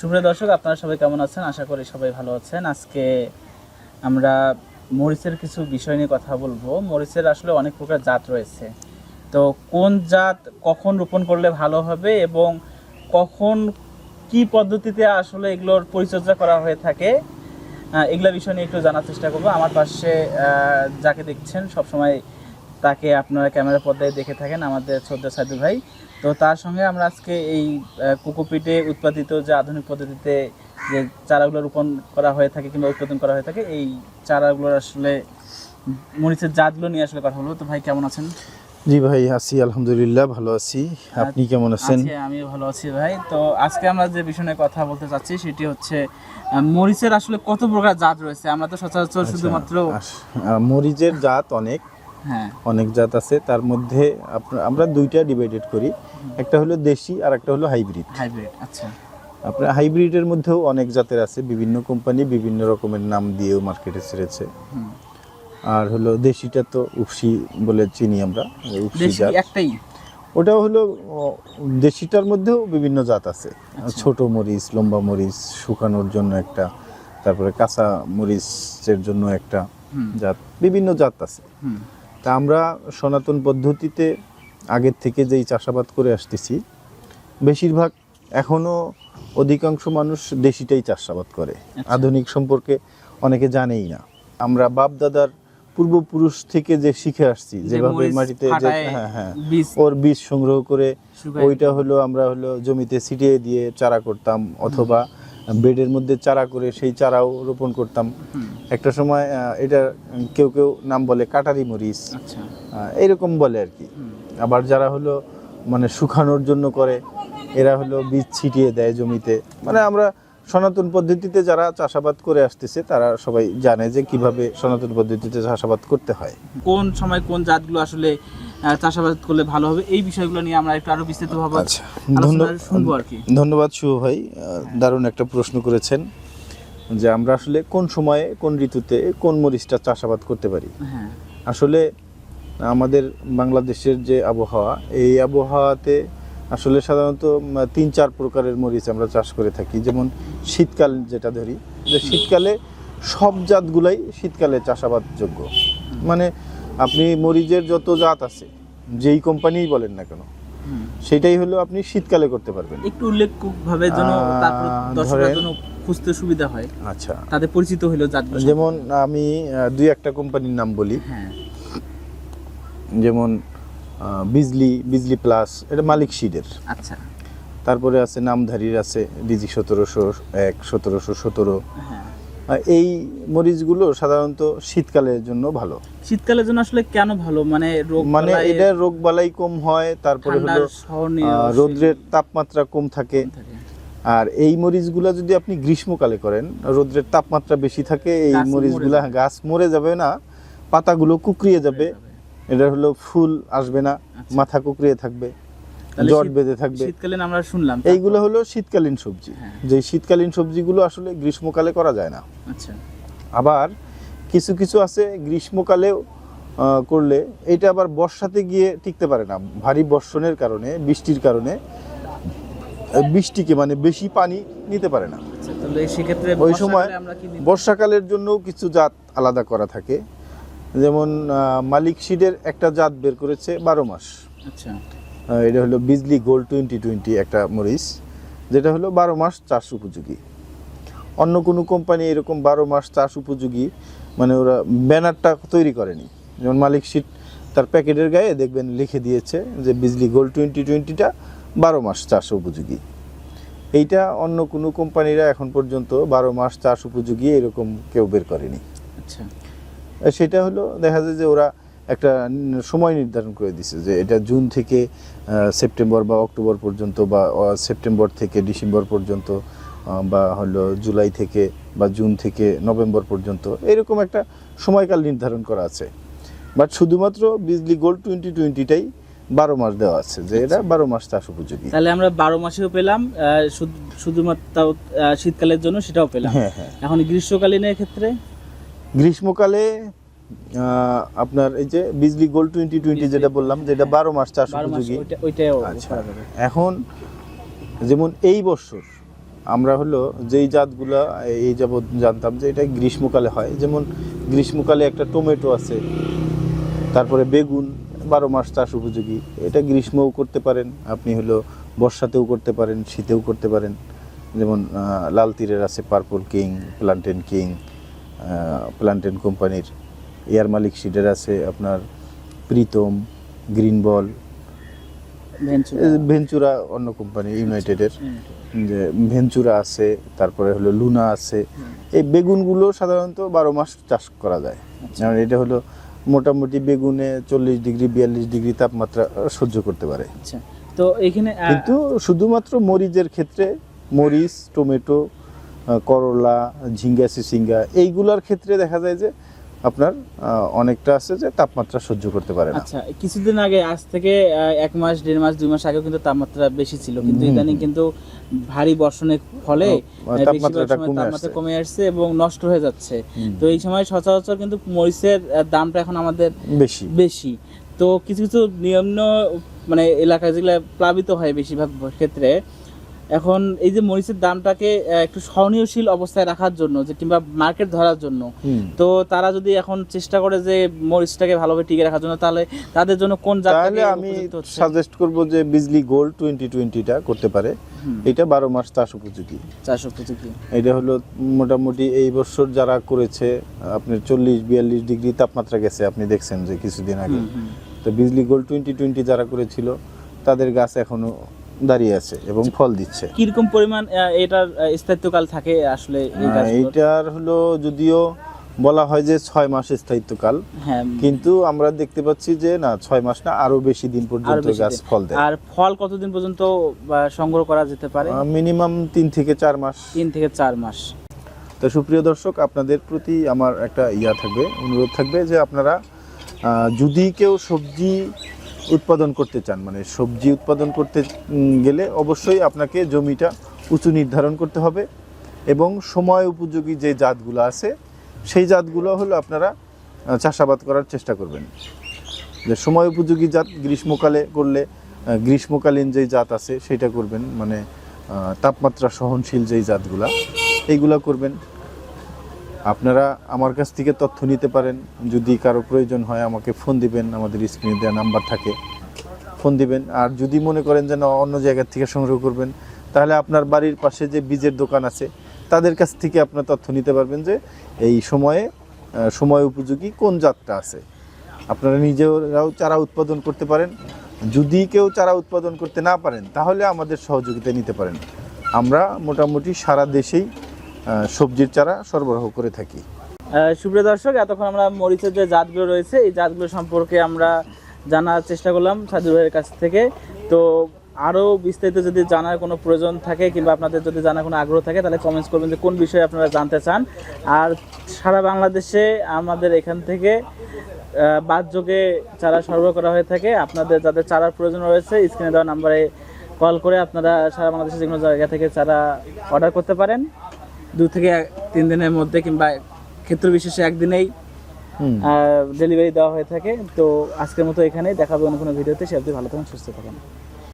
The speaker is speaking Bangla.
সুপ্রিয় দর্শক, আপনারা সবাই কেমন আছেন? আশা করি সবাই ভালো আছেন। আজকে আমরা মরিচের কিছু বিষয় নিয়ে কথা বলব। মরিচের আসলে অনেক প্রকার জাত রয়েছে। তো কোন জাত কখন রোপণ করলে ভালো হবে এবং কখন কি পদ্ধতিতে আসলে এগুলোর পরিচর্যা করা হয়ে থাকে এগুলা বিষয় নিয়ে একটু জানার চেষ্টা করব। আমার পাশে যাকে দেখছেন সবসময় তাকে আপনারা ক্যামেরা পর্দায় দেখে থাকেন আমাদের সদ্য সাদু ভাই। তো তার সঙ্গে আমরা আজকে এই কোকোপিটে উৎপাদিত যে আধুনিক পদ্ধতিতে যে চারাগুলো রোপণ করা হয়ে থাকে কিংবা উৎপাদন করা হয়ে থাকে এই চারাগুলোর আসলে মরিচের জাতগুলো নিয়ে আসলে কথা বলব। তো ভাই কেমন আছেন? জি ভাই আছি আলহামদুলিল্লাহ ভালো আছি। আপনি কেমন আছেন? আছি, আমি ভালো আছি ভাই। তো আজকে আমরা যে বিষয় নিয়ে কথা বলতে চাচ্ছি সেটি হচ্ছে মরিচের আসলে কত প্রকার জাত রয়েছে? আমরা তো সচরাচর শুধুমাত্র মরিচের জাত অনেক। অনেক জাত আছে। তার মধ্যে আমরা দুইটা ডিভাইডেড করি। একটা হলো দেশি আর একটা হলো হাইব্রিড হাইব্রিড আচ্ছা। আপনার হাইব্রিডের মধ্যেও অনেক জাতের আছে। বিভিন্ন কোম্পানি বিভিন্ন রকমের নাম দিয়েও মার্কেটে ছেড়েছে। আর হলো দেশিটা তো উপসি বলে চিনি আমরা উপসি জাত। একটাই? ওটা হলো দেশিটার মধ্যেও বিভিন্ন জাত আছে। আচ্ছা। ছোট মরিচ লম্বা মরিচ শুকানোর জন্য একটা তারপরে কাঁচা মরিচের জন্য একটা জাত। বিভিন্ন জাত আছে। তা আমরা সনাতন পদ্ধতিতে আগের থেকে যেই চাষাবাদ করে আসতেছি বেশিরভাগ এখনও অধিকাংশ মানুষ দেশিটাই চাষাবাদ করে। আচ্ছা। আধুনিক সম্পর্কে অনেকে জানেই না। আমরা বাপ দাদার পূর্বপুরুষ থেকে যে শিখে আসছি যেভাবে মাটিতে হ্যাঁ হ্যাঁ। ওর বীজ সংগ্রহ করে ওইটা হলো আমরা হলো জমিতে ছিটিয়ে দিয়ে চারা করতাম অথবা বেডের মধ্যে চারা করে সেই চারাও রোপণ করতাম। একটা সময় এটা কেউ কেউ নাম বলে কাটারি মরিচ। আচ্ছা। এরকম বলে আর কি। আবার যারা হলো মানে শুকানোর জন্য করে এরা হলো বীজ ছিটিয়ে দেয় জমিতে। মানে আমরা সনাতন পদ্ধতিতে যারা চাষাবাদ করে আসতেছে তারা সবাই জানে যে কীভাবে সনাতন পদ্ধতিতে চাষাবাদ করতে হয়। কোন সময় কোন জাতগুলো আসলে চাষাবাদ করলে ভালো হবে। এই বিষয়গুলো নিয়ে আমরা একটু আরও বিস্তারিতভাবে আচ্ছা ধন্যবাদ শুনব আর কি। ধন্যবাদ শুভ ভাই দারুণ একটা প্রশ্ন করেছেন যে আমরা আসলে কোন সময়ে কোন ঋতুতে কোন মরিচটা চাষাবাদ করতে পারি। হ্যাঁ। আসলে আমাদের বাংলাদেশের যে আবহাওয়া এই আবহাওয়াতে আসলে সাধারণত তিন চার প্রকারের মরিচ আমরা চাষ করে থাকি। যেমন শীতকাল যেটা ধরি যে শীতকালে সব জাতগুলাই শীতকালে চাষাবাদযোগ্য। মানে আপনি মরিচের যত জাত আছে যেই কোম্পানিই বলেন না কেন সেটাই হলো আপনি শীতকালে করতে পারবেন। একটু উল্লেখভাবে যেন তারপর দর্শকদের জন্য খুঁজতে সুবিধা হয় আচ্ছা। তাদের পরিচিত হইল জাতগুলো যেমন আমি দুই একটা কোম্পানির নাম বলি। হ্যাঁ। যেমন বিজলি বিজলি প্লাস এটা মালিক সিডের আচ্ছা। তারপরে আছে নামধারীর আছে ডিজি সতেরোশো এক সতেরোশো সতেরো। হ্যাঁ। এই মরিচগুলো সাধারণত শীতকালের জন্য ভালো। শীতকালের জন্য আসলে কেন ভালো? মানে রোগ মানে এটা রোগ বালাই কম হয় তারপরে হলো রৌদ্রের তাপমাত্রা কম থাকে। আর এই মরিচগুলা যদি আপনি গ্রীষ্মকালে করেন রৌদ্রের তাপমাত্রা বেশি থাকে এই মরিচগুলা গাছ মরে যাবে না পাতাগুলো কুকড়িয়ে যাবে। এটা হলো ফুল আসবে না আচ্ছা। মাথা কুকড়িয়ে থাকবে। জট বেঁধে থাকবে। শীতকালীন আমরা শুনলাম এইগুলো হলো শীতকালীন সবজি। হ্যাঁ। যে শীতকালীন সবজিগুলো আসলে গ্রীষ্মকালে করা যায় না। আচ্ছা। আবার কিছু কিছু আছে গ্রীষ্মকালেও করলে এটা আবার বর্ষাতে গিয়ে টিকতে পারে না। ভারী বর্ষণের কারণে বৃষ্টির কারণে বৃষ্টিকে মানে বেশি পানি নিতে পারে না। আচ্ছা সেক্ষেত্রে ওই সময়? বর্ষাকালের জন্য কিছু জাত আলাদা করা থাকে। যেমন মালিক সিডের একটা জাত বের করেছে বারো মাস। আচ্ছা। এটা হলো বিজলি গোল্ড টোয়েন্টি টোয়েন্টি একটা মরিচ যেটা হলো বারো মাস চাষ উপযোগী। অন্য কোনো কোম্পানি এরকম বারো মাস চাষ উপযোগী মানে ওরা ব্যানারটা তৈরি করেনি। যেমন মালিক সিট তার প্যাকেটের গায়ে দেখবেন লিখে দিয়েছে যে বিজলি গোল্ড টোয়েন্টি টোয়েন্টিটা বারো মাস চাষ উপযোগী। এইটা অন্য কোনো কোম্পানিরা এখন পর্যন্ত বারো মাস চাষ উপযোগী এরকম কেউ বের করেনি। আচ্ছা। সেটা হলো দেখা যায় যে ওরা একটা সময় নির্ধারণ করে দিছে যে এটা জুন থেকে সেপ্টেম্বর বা অক্টোবর পর্যন্ত বা সেপ্টেম্বর থেকে ডিসেম্বর পর্যন্ত বা হলো জুলাই থেকে বা জুন থেকে নভেম্বর পর্যন্ত এরকম একটা সময়কাল নির্ধারণ করা আছে। বাট শুধুমাত্র বিজলি গোল্ড টোয়েন্টি টোয়েন্টিটাই বারো মাস দেওয়া আছে যে এটা বারো মাস চাষ উপযোগী। তাহলে আমরা বারো মাসেও পেলাম শুধু- শুধুমাত্র শীতকালের জন্য সেটাও পেলাম। হ্যাঁ হ্যাঁ। এখন গ্রীষ্মকালীনের ক্ষেত্রে? গ্রীষ্মকালে আপনার এই যে বিজলি গোল্ড টোয়েন্টি টোয়েন্টি যেটা বললাম যেটা বারো মাস চাষ উপযোগী। আচ্ছা। এখন যেমন এই বছর আমরা হলো যেই জাতগুলা এই যাবৎ জানতাম যে এটা গ্রীষ্মকালে হয়। যেমন গ্রীষ্মকালে একটা টমেটো আছে তারপরে বেগুন বারো মাস চাষ উপযোগী। এটা গ্রীষ্মও করতে পারেন আপনি হলো বর্ষাতেও করতে পারেন শীতেও করতে পারেন। যেমন লাল তীরের আছে purple king plantain king plantain কোম্পানির এয়ার মালিক সিডের আছে আপনার প্রীতম গ্রিন বল ভেঞ্চুরা। অন্য কোম্পানি ইউনাইটেডের যে ভেঞ্চুরা আছে তারপরে হলো লুনা আছে। এই বেগুনগুলো সাধারণত বারো মাস চাষ করা যায়। কারণ এটা হলো মোটামুটি বেগুনে চল্লিশ ডিগ্রি বিয়াল্লিশ ডিগ্রি তাপমাত্রা সহ্য করতে পারে। আচ্ছা। তো এখানে কিন্তু শুধুমাত্র মরিচের ক্ষেত্রে মরিচ টমেটো করলা ঝিঙ্গা সিসিঙ্গা এইগুলার ক্ষেত্রে দেখা যায় যে আপনার অনেকটা আছে যে তাপমাত্রা সহ্য করতে পারে না। আচ্ছা কিছুদিন আগে আজ থেকে এক মাস দেড় মাস দুই মাস আগেও কিন্তু তাপমাত্রা বেশি ছিল। কিন্তু ইদানিং কিন্তু ভারী বর্ষণের ফলে ও, তাপমাত্রাটা তাপমাত্রা আসছে। কমে আসছে এবং নষ্ট হয়ে যাচ্ছে। তো এই সময় সচরাচর কিন্তু মরিচের দামটা এখন আমাদের বেশি। বেশি। তো কিছু কিছু নিম্ন মানে এলাকা যেগুলো প্লাবিত হয় বেশিরভাগ ক্ষেত্রে এখন এই যে মরিচের দামটাকে একটু সহনীয়শীল অবস্থায় রাখার জন্য যে কিংবা মার্কেট ধরার জন্য তো তারা যদি এখন চেষ্টা করে যে মরিচটাকে ভালোভাবে টিকে রাখার জন্য তাহলে তাদের জন্য কোন তাহলে আমি সাজেস্ট করব যে বিজলি গোল্ড টোয়েন্টি টোয়েন্টিটা করতে পারে। এটা বারো মাস চাষ উপযোগী। চাষ উপযোগী। এটা হলো মোটামুটি এই বছর যারা করেছে আপনার চল্লিশ বিয়াল্লিশ ডিগ্রি তাপমাত্রা গেছে আপনি দেখছেন যে কিছুদিন আগে। তো বিজলি গোল্ড টোয়েন্টি টোয়েন্টি যারা করেছিল তাদের গাছ এখনও দাঁড়িয়ে আছে এবং ফল দিচ্ছে। কীরকম পরিমাণ এটার স্থায়িত্বকাল থাকে আসলে এই এইটার হলো যদিও বলা হয় যে ছয় মাস স্থায়িত্বকাল হ্যাঁ। কিন্তু আমরা দেখতে পাচ্ছি যে না ছয় মাস না আরও বেশি দিন পর্যন্ত গাছ ফল দেয়। আর ফল কতদিন পর্যন্ত সংগ্রহ করা যেতে পারে? মিনিমাম তিন থেকে চার মাস। তিন থেকে চার মাস। তো সুপ্রিয় দর্শক আপনাদের প্রতি আমার একটা ইয়া থাকবে অনুরোধ থাকবে যে আপনারা যদি কেউ সবজি উৎপাদন করতে চান মানে সবজি উৎপাদন করতে গেলে অবশ্যই আপনাকে জমিটা উঁচু নির্ধারণ করতে হবে এবং সময় উপযোগী যে জাতগুলো আছে, সেই জাতগুলো হলো আপনারা চাষাবাদ করার চেষ্টা করবেন। যে সময় উপযোগী জাত গ্রীষ্মকালে করলে গ্রীষ্মকালীন যেই জাত আছে, সেটা করবেন মানে তাপমাত্রা সহনশীল যেই জাতগুলা, এইগুলা করবেন। আপনারা আমার কাছ থেকে তথ্য নিতে পারেন। যদি কারও প্রয়োজন হয়, আমাকে ফোন দিবেন, আমাদের স্ক্রিনে দেওয়া নাম্বার থাকে। ফোন দিবেন। আর যদি মনে করেন যেন অন্য জায়গার থেকে সংগ্রহ করবেন, তাহলে আপনার বাড়ির পাশে যে বীজের দোকান আছে, তাদের কাছ থেকে আপনার তথ্য নিতে পারবেন যে, এই সময়ে সময় উপযোগী কোন জাতটা আছে। আপনারা নিজেরাও চারা উৎপাদন করতে পারেন। যদি কেউ চারা উৎপাদন করতে না পারেন, তাহলে আমাদের সহযোগিতা নিতে পারেন। আমরা মোটামুটি সারা দেশেই সবজির চারা সরবরাহ করে থাকি। সুপ্রিয় দর্শক, এতক্ষণ আমরা মরিচের যে জাতগুলো রয়েছে, এই জাতগুলো সম্পর্কে আমরা জানার চেষ্টা করলাম সাজু ভাইয়ের কাছ থেকে। তো আরও বিস্তারিত যদি জানার কোনো প্রয়োজন থাকে কিংবা আপনাদের যদি জানার কোনো আগ্রহ থাকে, তাহলে কমেন্টস করবেন যে কোন বিষয়ে আপনারা জানতে চান। আর সারা বাংলাদেশে আমাদের এখান থেকে বাদযোগে চারা সরবরাহ করা হয়ে থাকে। আপনাদের যাদের চারার প্রয়োজন রয়েছে স্ক্রিনে দেওয়া নাম্বারে কল করে আপনারা সারা বাংলাদেশের যে কোনো জায়গা থেকে চারা অর্ডার করতে পারেন। দু থেকে তিন দিনের মধ্যে কিংবা ক্ষেত্র বিশেষে একদিনেই ডেলিভারি দেওয়া হয়ে থাকে। তো আজকের মতো এখানেই দেখাবো অন্য কোনো ভিডিওতে। সে আপনি ভালো থাকেন সুস্থ থাকুন।